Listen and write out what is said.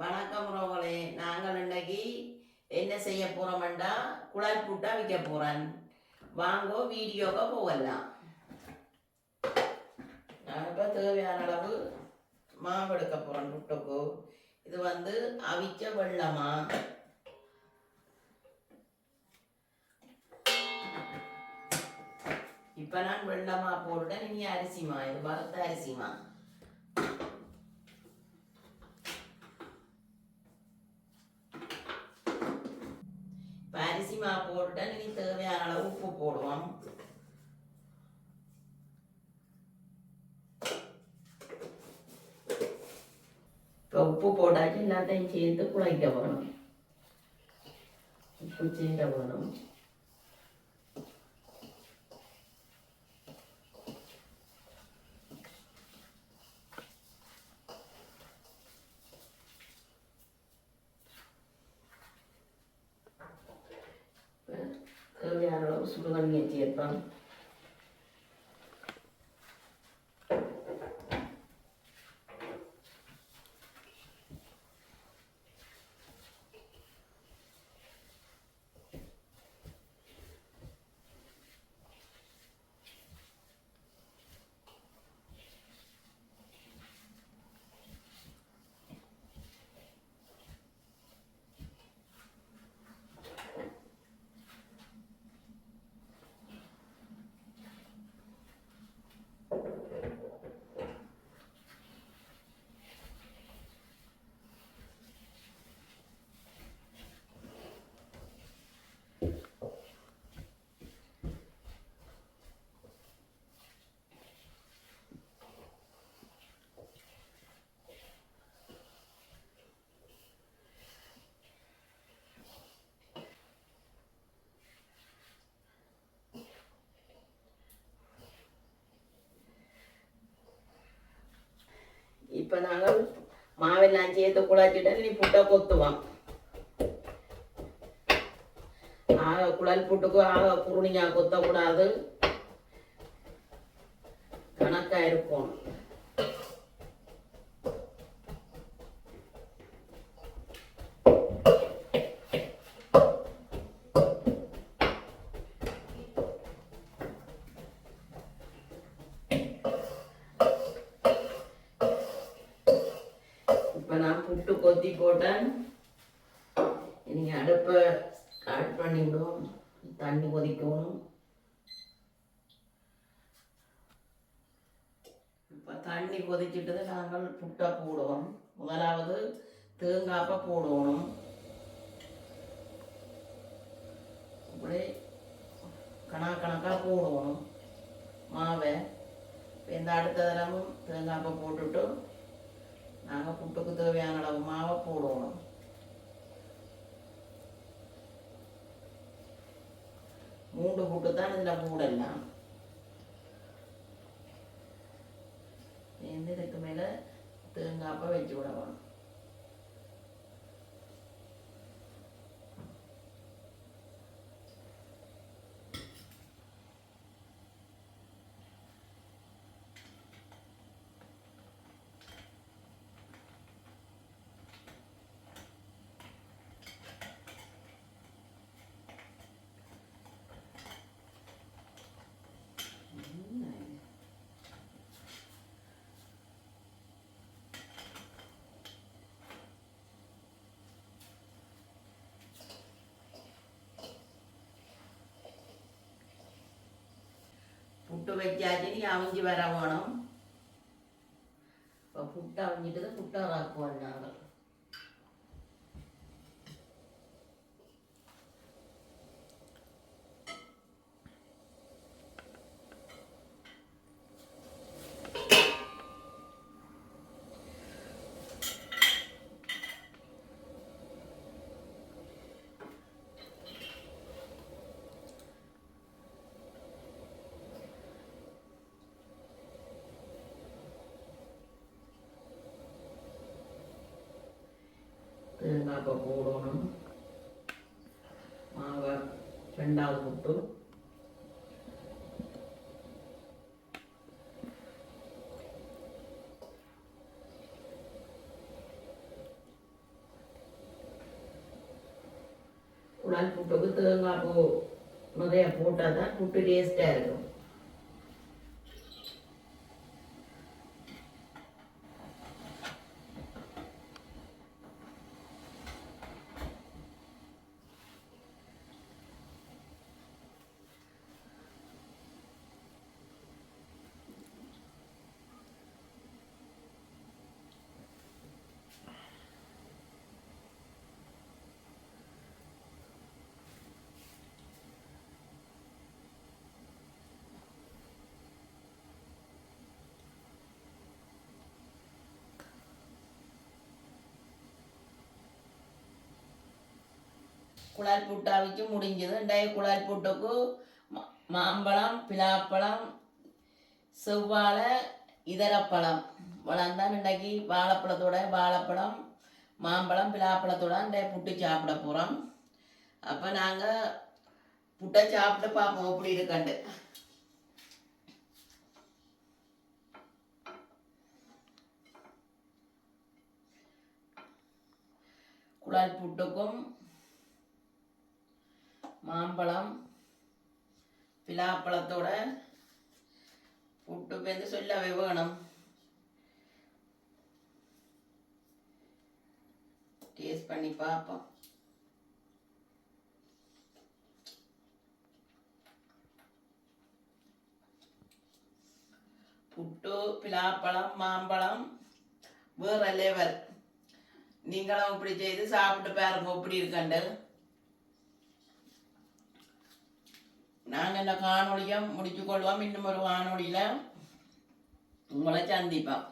வணக்கம் உறவுகளே. நாங்கள் இன்னைக்கு என்ன செய்ய போகிறோம்டா குழல் பூட்டா விற்க போகிறேன் வாங்கோ வீடியோவை போகலாம். நான் இப்போ தேவையான அளவு மாவு எடுக்க போகிறேன் புட்டுக்கு. இது வந்து அவிச்ச வெள்ளமா? இப்போ நான் வெள்ளமா போட்டுட்டேன். இனி அரிசிமா? இது வறுத்த அரிசிமா? இப்போ அரிசி மாவு போட்டுட்டேன் இனி தேவையான அளவு உப்பு போடுவோம் இப்போ உப்பு போட்டாச்சு எல்லாத்தையும் சேர்த்து குழைக்க வேணும் உப்பு சேர வேணும் தேவையான அளவு சுடுதண்ணியை சேர்ப்போம் இப்போ நாங்கள் மாவெல்லாம் சேர்த்து குழாச்சிட்டா நீ புட்டை கொத்துவோம். ஆக குழல் புட்டுக்கு ஆக குருணிங்க கொத்தக்கூடாது. கணக்கா இருக்கும் இப்போ நான் புட்டு கொத்தி போட்டேன் இனி அடுப்பை ஸ்டார்ட் பண்ணி விடுவோம். தண்ணி கொதிக்கணும். இப்போ தண்ணி கொதிச்சுட்டு நாங்கள் புட்டை போடுவோம். முதலாவது தேங்காப்பை போடணும். இப்படி கணா கணக்காக போடணும். மாவை. இந்த அடுத்த தடவும் தேங்காப்பை போட்டுட்டு நாங்கள் புட்டுக்கு தேவையான அளவு மாவை போடணும் மூன்று புட்டு தான் இதில் போடலாம் இந்த இதுக்கு மேலே தேங்காப்பை வச்சு விடணும் புட்டு வச்சாச்சு நீ அவிஞ்சு வர போனோம் இப்போ புட்டு அவிஞ்சிட்டு தான் ராக்குவோம் நாங்கள் தேங்காய்ப்பால் போடணும். மாங்காய் ரெண்டாவது முட்டு உடன் புட்டுக்கு தேங்காய் பூ நிறையா போட்டால் தான் புட்டு டேஸ்ட்டாக இருக்கும். குழால் பூட்டாவிக்கு முடிஞ்சது. இன்றைய குழால் பூட்டுக்கு மாம்பழம் பிலாப்பழம் செவ்வாழை இதர பழம் வளர்ந்தான் இன்றைக்கு வாழைப்பழத்தோட வாழைப்பழம் மாம்பழம் பிலாப்பழத்தோட இன்றைய புட்டு சாப்பிட போகிறோம் அப்போ நாங்கள் புட்டை சாப்பிட்டு பார்ப்போம். எப்படி இருக்கண்டு குழால் புட்டுக்கும் மாம்பழம் பிலாப்பழத்தோட புட்டு பேருந்து சொல்லவே வேணும். டேஸ்ட் பண்ணி பார்ப்போம். புட்டு பிலாப்பழம் மாம்பழம் வேற லெவல் நீங்களும் இப்படி செய்து சாப்பிட்டு பாருங்க எப்படி இருக்கண்டு நாங்கள் இந்த காணொலியை முடிச்சு கொள்வோம்? இன்னும் ஒரு வானொலியில் உங்களை சந்திப்போம்.